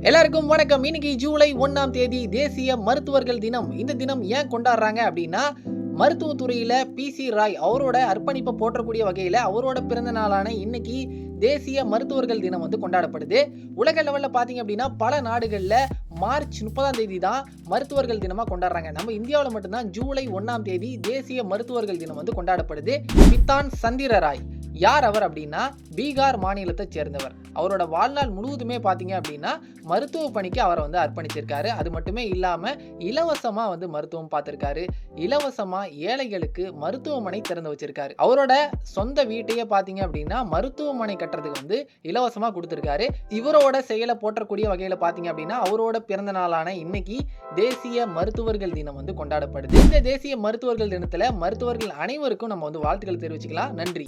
எல்லாருக்கும் வணக்கம். இன்னைக்கு ஜூலை ஒன்றாம் தேதி தேசிய மருத்துவர்கள் தினம். இந்த தினம் ஏன் கொண்டாடுறாங்க அப்படின்னா மருத்துவத்துறையில பி சி ராய் அவரோட அர்ப்பணிப்பை போற்றக்கூடிய வகையில அவரோட பிறந்த நாளான இன்னைக்கு தேசிய மருத்துவர்கள் தினம் வந்து கொண்டாடப்படுது. உலக லெவலில் பார்த்தீங்க அப்படின்னா பல நாடுகளில் மார்ச் முப்பதாம் தேதி தான் மருத்துவர்கள் தினமாக கொண்டாடுறாங்க. நம்ம இந்தியாவில் மட்டும்தான் ஜூலை ஒன்றாம் தேதி தேசிய மருத்துவர்கள் தினம் வந்து கொண்டாடப்படுது. பித்தான் சந்திர ராய் யார் அவர் அப்படின்னா பீகார் மாநிலத்தை சேர்ந்தவர். அவரோட வாழ்நாள் முழுவதுமே பார்த்தீங்க அப்படின்னா மருத்துவ பணிக்கு அவரை வந்து அர்ப்பணிச்சிருக்காரு. அது மட்டுமே இல்லாமல் இலவசமாக வந்து மருத்துவம் பார்த்துருக்காரு. இலவசமாக ஏழைகளுக்கு மருத்துவமனை திறந்து வச்சிருக்காரு. அவரோட சொந்த வீட்டையே பார்த்தீங்க அப்படின்னா மருத்துவமனை கட்டுறதுக்கு வந்து இலவசமாக கொடுத்துருக்காரு. இவரோட செயலை போற்றக்கூடிய வகையில் பார்த்தீங்க அப்படின்னா அவரோட பிறந்த நாளான இன்னைக்கு தேசிய மருத்துவர்கள் தினம் வந்து கொண்டாடப்படுது. இந்த தேசிய மருத்துவர்கள் தினத்தில் மருத்துவர்கள் அனைவருக்கும் நம்ம வந்து வாழ்த்துக்கள் தெரிவிச்சுக்கலாம். நன்றி.